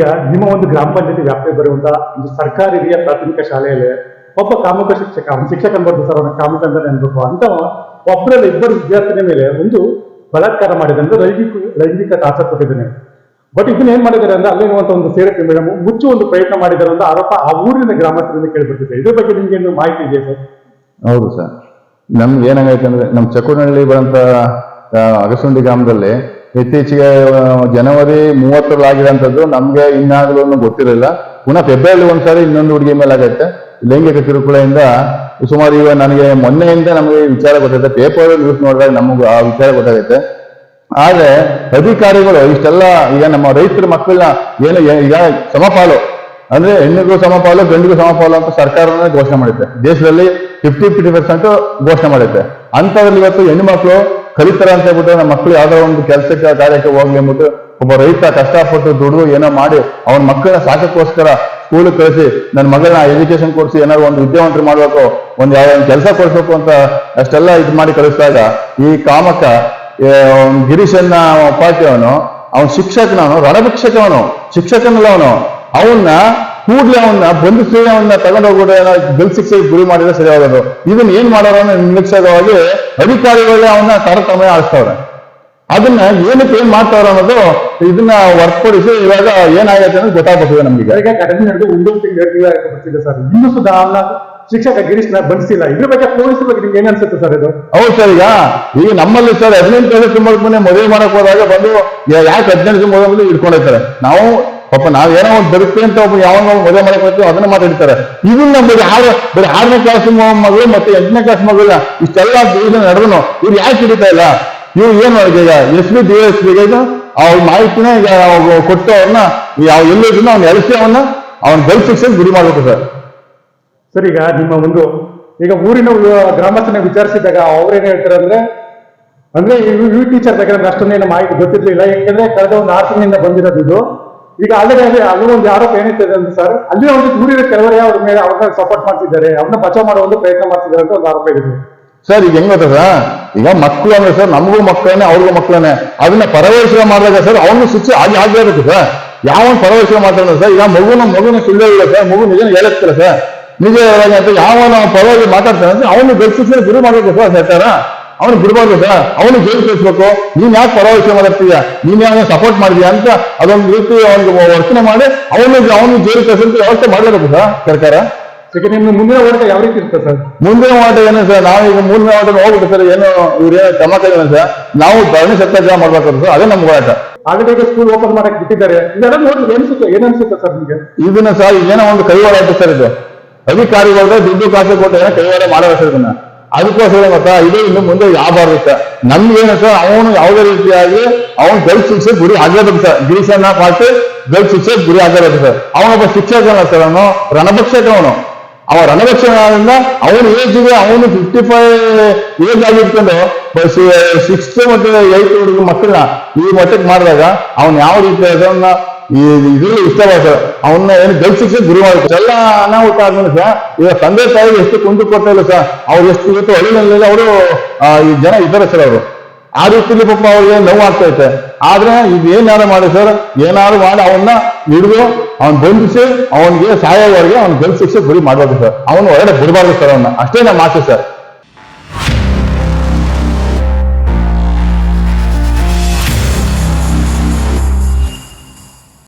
ಈಗ ನಿಮ್ಮ ಒಂದು ಗ್ರಾಮ ಪಂಚಾಯತಿ ವ್ಯಾಪ್ತಿಗೆ ಬರುವಂತಹ ಒಂದು ಸರ್ಕಾರಿ ಹಿರಿಯ ಪ್ರಾಥಮಿಕ ಶಾಲೆಯಲ್ಲಿ ಒಬ್ಬ ಕಾಮುಕ ಶಿಕ್ಷಕ ಶಿಕ್ಷಕ ಅನ್ಬೋದು ಸರ್, ಅವನ ಕಾಮುಕ ಅಂತಾನೆ ಅನ್ಬೇಕು. ಅಂತ ಒಬ್ಬರಲ್ಲಿ ಇಬ್ಬರು ವಿದ್ಯಾರ್ಥಿನಿ ಮೇಲೆ ಒಂದು ಬಲಾತ್ಕಾರ ಮಾಡಿದೆ ಅಂದ್ರೆ ಲೈಂಗಿಕ ಲೈಂಗಿಕ ಟಾರ್ಚರ್ ಕೊಟ್ಟಿದ್ದಾನೆ. ಬಟ್ ಇದನ್ನ ಏನ್ ಮಾಡಿದ್ದಾರೆ ಅಂದ್ರೆ ಅಲ್ಲಿರುವಂತ ಒಂದು ಸೇರಕ್ಕೆ ಮೇಡಮ್ ಮುಚ್ಚು ಒಂದು ಪ್ರಯತ್ನ ಮಾಡಿದ್ದಾರೆ ಅಂತ ಆರೋಪ ಆ ಊರಿನ ಗ್ರಾಮಸ್ಥರಿಂದ ಕೇಳಿಬಿಟ್ಟಿದೆ ಇದ್ರ ಬಗ್ಗೆ ನಿಮ್ಗೆ ಏನು ಮಾಹಿತಿ ಇದೆ ಸರ್? ಹೌದು ಸರ್. ನಮ್ಗೆ ಏನಾಗೈತೆ ಅಂದ್ರೆ ನಮ್ಮ ಚಕ್ಕುನಹಳ್ಳಿ ಬರೋಂಥ ಅಗಸುಂಡಿ ಗ್ರಾಮದಲ್ಲಿ ಇತ್ತೀಚೆಗೆ ಜನವರಿ ಮೂವತ್ತರಲ್ಲಿ ಆಗಿರೋಂಥದ್ದು ನಮ್ಗೆ ಇನ್ನಾಗಲೂ ಗೊತ್ತಿರಲಿಲ್ಲ. ಪುನಃ ಫೆಬ್ರವರಿ ಒಂದ್ಸಾರಿ ಇನ್ನೊಂದು ಹುಡುಗಿ ಮೇಲೆ ಆಗೈತೆ ಲೈಂಗಿಕ ಕಿರುಕುಳದಿಂದ ಸುಮಾರು ಈಗ ನನಗೆ ಮೊನ್ನೆಯಿಂದ ನಮಗೆ ವಿಚಾರ ಗೊತ್ತಾಗುತ್ತೆ ಪೇಪರ್ ನ್ಯೂಸ್ ನೋಡಿದಾಗ ನಮಗೆ ಆ ವಿಚಾರ ಗೊತ್ತಾಗುತ್ತೆ ಆದ್ರೆ ಅಧಿಕಾರಿಗಳು ಇಷ್ಟೆಲ್ಲ ಈಗ ನಮ್ಮ ರೈತರ ಮಕ್ಕಳನ್ನ ಏನು ಈಗ ಸಮಪಾಲು, ಅಂದ್ರೆ ಹೆಣ್ಣಿಗೂ ಸಮಪಾಲು, ಗಂಡಿಗೂ ಸಮಪಾಲು ಅಂತ ಸರ್ಕಾರನೇ ಘೋಷಣೆ ಮಾಡುತ್ತೆ ದೇಶದಲ್ಲಿ ಫಿಫ್ಟಿ ಫಿಫ್ಟಿ ಪರ್ಸೆಂಟ್ ಘೋಷಣೆ ಮಾಡುತ್ತೆ ಅಂತದ್ರಲ್ಲಿ ಇವತ್ತು ಹೆಣ್ಣು ಮಕ್ಕಳು ಕಲಿತಾರೆ ಅಂತ ಹೇಳ್ಬಿಟ್ಟು ನಮ್ಮ ಮಕ್ಕಳು ಯಾವ್ದೋ ಒಂದು ಕೆಲಸಕ್ಕೆ, ಕಾರ್ಯಕ್ಕೆ ಹೋಗ್ಲಿ ಅಂದ್ಬಿಟ್ಟು ಒಬ್ಬ ರೈತ ಕಷ್ಟಪಟ್ಟು ದುಡಿದು ಏನೋ ಮಾಡಿ ಅವನ ಮಕ್ಕಳನ್ನ ಸಾಕಕ್ಕೋಸ್ಕರ ಸ್ಕೂಲ್ ಕಳಿಸಿ ನನ್ನ ಮಗಳನ್ನ ಎಜುಕೇಶನ್ ಕೊಡಿಸಿ, ಏನಾದ್ರು ಒಂದು ವಿದ್ಯಾವಂತರು ಮಾಡ್ಬೇಕು, ಒಂದು ಯಾವ ಕೆಲಸ ಕೊಡಿಸ್ಬೇಕು ಅಂತ ಅಷ್ಟೆಲ್ಲ ಇದು ಮಾಡಿ ಕಳಿಸಿದಾಗ ಈ ಕಾಮಕ ಗಿರೀಶನ್ನ ಪಾರ್ಟಿ ಅವನು, ಅವನ ಶಿಕ್ಷಕನವನು, ರಣಭಿಕ್ಷಕವನು, ಶಿಕ್ಷಕನಲ್ಲ ಅವನು. ಅವನ್ನ ಕೂಡ್ಲೆ ಅವನ್ನ ಬಂಧಿಸಿ ಅವನ್ನ ತಗೊಂಡೋಗ್ಬಿಟ್ಟು ಏನೋ ಗಲ್ ಶಿಕ್ಷೆಗೆ ಗುರಿ ಮಾಡಿದ್ರೆ ಸರಿ ಹೋಗೋದು ಇದನ್ನ ಏನ್ ಮಾಡೋರು ನಿರ್ಲಕ್ಷ್ಯವಾಗಿ ಅಧಿಕಾರಿಗಳೇ ಅವನ್ನ ತಾರತಮ್ಯ ಆಡಿಸ್ತವ್ರೆ ಅದನ್ನ ಏನಕ್ಕೆ ಏನ್ ಮಾಡ್ತಾವ್ರ ಅನ್ನೋದು ಇದನ್ನ ಹೊರತುಪಡಿಸಿ ಇವಾಗ ಏನಾಗತ್ತೆ ಅನ್ನೋದು ಗೊತ್ತಾಗ್ಬಿಟ್ಟಿದೆ ನಮ್ಗೆ ಈಗ. ಘಟನೆ ನಡೆದು ಒಂದು ತಿಂಗಳು ಬರ್ತಿದೆ ಸರ್. ಇನ್ನು ಸುಧಾ ಅವನ ಶಿಕ್ಷಕ ಗಿರೀಶ್ನ ಬಂಧಿಸಿಲ್ಲ. ಇದ್ರ ಬಗ್ಗೆ ಪೊಲೀಸ್ ಬಗ್ಗೆ ನಿಮ್ಗೆ ಏನ್ ಅನ್ಸುತ್ತೆ ಸರ್ ಇದು? ಹೌದು ಸರ್ ಈಗ. ಈಗ ನಮ್ಮಲ್ಲಿ ಸರ್ ಹದಿನೆಂಟು ವರ್ಷ ತುಂಬ ಮನೆ ಮದುವೆ ಮಾಡಕ್ ಹೋದಾಗ ಬಂದು ಯಾಕೆ ಹದಿನೆಂಟು ಮದುವೆ ಇಟ್ಕೊಂಡಿರ್ತಾರೆ? ನಾವು ಪಾಪ ನಾವ್ ಏನೋ ಒಂದು ಬರುತ್ತೆ ಅಂತ ಒಬ್ಬ ಯಾವಾಗ ಮದುವೆ ಮಾಡಕ್ ಹೋಗ್ತೀವಿ ಅದನ್ನ ಮಾತಾಡ್ತಾರೆ. ಇದನ್ನ ಬರೀ ಆರು ಬರೀ ಆರನೇ ಕ್ಲಾಸ್ ಮಗಳು ಮತ್ತೆ ಎಂಟನೇ ಕ್ಲಾಸ್ ಮಗಳ ಇಷ್ಟೆಲ್ಲ ನಡೆದನು ಇವ್ರು ಯಾಕೆ ಹಿಡಿತಾ ಇಲ್ಲ? ಇವ್ರು ಏನ್ ಮಾಡಿದೆ ಈಗ? S B, D S B ಇದು? ಅವ್ರ ಮಾಹಿತಿನ ಈಗ ಕೊಟ್ಟು ಅವ್ರನ್ನ ಯಾವ ಎಲ್ಲಿದ್ರು ಅವ್ನ ಎಲ್ಸಿ ಅವನ್ನ ಅವ್ನ ಗಲ್ ಶಿಕ್ಷಣ ಗುರಿ ಮಾಡ್ಬೇಕು ಸರ್. ಸರ್, ಈಗ ನಿಮ್ಮ ಒಂದು, ಈಗ ಊರಿನ ಗ್ರಾಮಸ್ಥನ ವಿಚಾರಿಸಿದಾಗ ಅವ್ರೇನ್ ಹೇಳ್ತಾರೆ ಅಂದ್ರೆ ಅಂದ್ರೆ ಯು ಟೀಚರ್ ಬಗ್ಗೆ ಅಷ್ಟೊಂದೇನು ಮಾಹಿತಿ ಗೊತ್ತಿರ್ಲಿಲ್ಲ. ಯಾಕಂದ್ರೆ ಕಳೆದ ಒಂದು ಆರು ತಿಂಗಳಿಂದ ಬಂದಿರೋದು ಇದು. ಈಗ ಆಲ್ರೆಡಿ ಅಲ್ಲಿ ಅಲ್ಲಿ ಒಂದು ಆರೋಪ ಏನಿರ್ತದೆ ಅಂದ್ರೆ ಸರ್, ಅಲ್ಲಿ ಒಂದು ಊರಿನ ಕೆಲವರೇ ಅವ್ರ ಮೇಲೆ ಅವ್ರನ್ನ ಸಪೋರ್ಟ್ ಮಾಡ್ತಿದ್ದಾರೆ, ಅವ್ರನ್ನ ಬಚಾವ್ ಮಾಡೋ ಒಂದು ಪ್ರಯತ್ನ ಮಾಡ್ತಿದ್ದಾರೆ ಅಂತ ಒಂದು ಆರೋಪ ಇದೆ. ಸರ್, ಈಗ ಹೆಂಗ್ ಗೊತ್ತಾ ಸರ್ ಈಗ ಮಕ್ಕಳು ಅಂದ್ರೆ ಸರ್, ನಮಗೂ ಮಕ್ಕಳನ್ನೇ, ಅವ್ರಿಗೂ ಮಕ್ಕಳನ್ನೇ, ಅದನ್ನ ಪರವೇಶ ಮಾಡಿದಾಗ ಸರ್ ಅವನು ಶಿಕ್ಷೆ ಆಗಿ ಆಗ್ಬೇಕು ಸರ್. ಯಾವ ಪರವೇಶ ಮಾಡ್ತಾನೆ ಸರ್, ಈಗ ಮಗುನ ಮಗುನ ಸುಳ್ಳು ಇಲ್ಲ ಸರ್, ಮಗು ನಿಜ ಹೇಳಕ್ತಿಲ್ಲ ಸರ್. ನಿಜ ಹೇಳೋದು ಅಂತ ಯಾವನ ಪರವಾಗಿ ಮಾತಾಡ್ತಾನೆ ಅಂದ್ರೆ ಅವನು ಗಲ್ ಶಿಕ್ಷೆ ಗುರಿ ಮಾಡ್ಬೇಕು ಸರ್, ಸರ್ಕಾರ. ಅವನು ಬಿಡಬಾರ್ದು ಸರ್ ಅವನು ಜೈಲು ಕಳಿಸ್ಬೇಕು ನೀನ್ ಯಾಕೆ ಪರವೇಶ ಮಾತಾಡ್ತೀಯ ನೀನ್ ಯಾವ ಸಪೋರ್ಟ್ ಮಾಡಿದ್ಯಾ ಅಂತ ಅದೊಂದು ರೀತಿ ಅವನಿಗೆ ವರ್ತನೆ ಮಾಡಿ ಅವನು ಅವನು ಜೈಲು ಕಳಿಸಂತ ವ್ಯವಸ್ಥೆ ಮಾಡಲೇಬೇಕು ಸರ್ ಸರ್ಕಾರ. ನಿಮ್ಮ ಮುಂದಿನ ಹೋರಾಟ ಯಾವ ರೀತಿ ಇರುತ್ತೆ ಸರ್? ಮುಂದಿನ ವಾಟ ಏನು ಸರ್ ನಾವು ಈಗ ಮುಂದಿನ ವಾಟ ಹೋಗ್ಬಿಟ್ಟು ಸರ್ ಏನು ಇವ್ರೇನು ಕ್ರಮ ಕೈಗೊಂಡು ಸರ್ ನಾವು ಧರಣಿ ಸತ್ಯಾಗ್ರಹ ಮಾಡ್ಬೇಕಾದ್ರು ಸರ್ ಅದೇ ನಮ್ಮ ಹೋರಾಟ. ಆಲ್ರೆಡಿ ಸ್ಕೂಲ್ ಓಪನ್ ಮಾಡಕ್ ಬಿಟ್ಟಿದ್ದಾರೆ. ಇದೆಲ್ಲ ನೋಡಿ ಅನ್ಸುತ್ತೆ? ಏನ್ ಅನ್ಸುತ್ತೆ ಸರ್ ನಿಮಗೆ? ಇದನ್ನ ಸರ್ ಏನೋ ಒಂದು ಕೈವಾಡ ಸರ್ ಇದು. ಅಧಿಕಾರಿಗಳು ದುಡ್ಡು ಕಾಸು ಕೊಟ್ಟು ಏನೋ ಕೈವಾಡ ಮಾಡೋ ಸರ್ ಇದನ್ನ. ಅದಕ್ಕೋಸ್ಕರ ಗೊತ್ತಾ ಇದು ಇನ್ನು ಮುಂದೆ ಯಾವಬಾರ್ದು ಸರ್ ನಮ್ಗೇನು ಸರ್ ಅವನು ಯಾವುದೇ ರೀತಿಯಾಗಿ ಅವನು ಗಲ್ ಶಿಕ್ಷೆ ಗುರಿ ಆಗಬೇಕು ಸರ್ ಗಿರೀಶನ್ನ ಪಾರ್ಟಿ ಗಲ್ ಶಿಕ್ಷೆ ಗುರಿ ಆಗಬೇಕು ಸರ್ ಅವನೊಬ್ಬ ಶಿಕ್ಷಕನ ಸರ್ ಅವನು ರಣಭಕ್ಷಕ ಅವನು ಅವ ರಣಭಕ್ಷಣದಿಂದ ಅವನ ಏಜ್ಗೆ ಅವನು ಫಿಫ್ಟಿ ಫೈವ್ ಏಜ್ ಆಗಿರ್ಕೊಂಡು ಸಿಕ್ಸ್ತ್ ಮತ್ತೆ ಏಯ್ತ್ ಹುಡುಗ ಮಕ್ಕಳನ್ನ ಈ ಮಟ್ಟಕ್ಕೆ ಮಾಡಿದಾಗ ಅವನ್ ಯಾವ ರೀತಿ ಅದನ್ನ ಈ ಇಷ್ಟವಾದ ಅವನ್ನ ಏನು ಗಲ್ ಶಿಕ್ಷೆ ಗುರಿ ಎಲ್ಲ ಅನಾಹುತ ಆದ್ಮೇಲೆ ಸರ್ ಈಗ ತಂದೆ ತಾಯಿಗೆ ಎಷ್ಟು ಕುಂದು ಕೊಡ್ತಾ ಸರ್ ಅವ್ರು ಎಷ್ಟು ಇವತ್ತು ಹಳ್ಳಿನಲ್ಲಿ ಅವರು ಈ ಜನ ಇದ್ದಾರೆ ಸರ್ ಅವರು. ಆ ರೀತಿಲಿ ಪಾಪ ಅವ್ರಿಗೆ ನೋವು ಆಗ್ತಾ ಐತೆ ಆದ್ರೆ ಇದು ಏನಾರು ಮಾಡಿ ಸರ್? ಏನಾದ್ರು ಮಾಡಿ ಅವನ್ನ ಹಿಡಿದು ಅವನ್ ಬಂಧಿಸಿ ಅವನಿಗೆ ಸಹಾಯವಾಗಿ ಅವ್ನ ಗಲ್ ಗುರಿ ಮಾಡಬೇಕು ಸರ್. ಅವನು ಹೊರಗಡೆ ಬಿಡಬಾರ್ದು ಸರ್ ಅವನ್ನ ಅಷ್ಟೇ ನಮ್ಮ ಆಸೆ ಸರ್.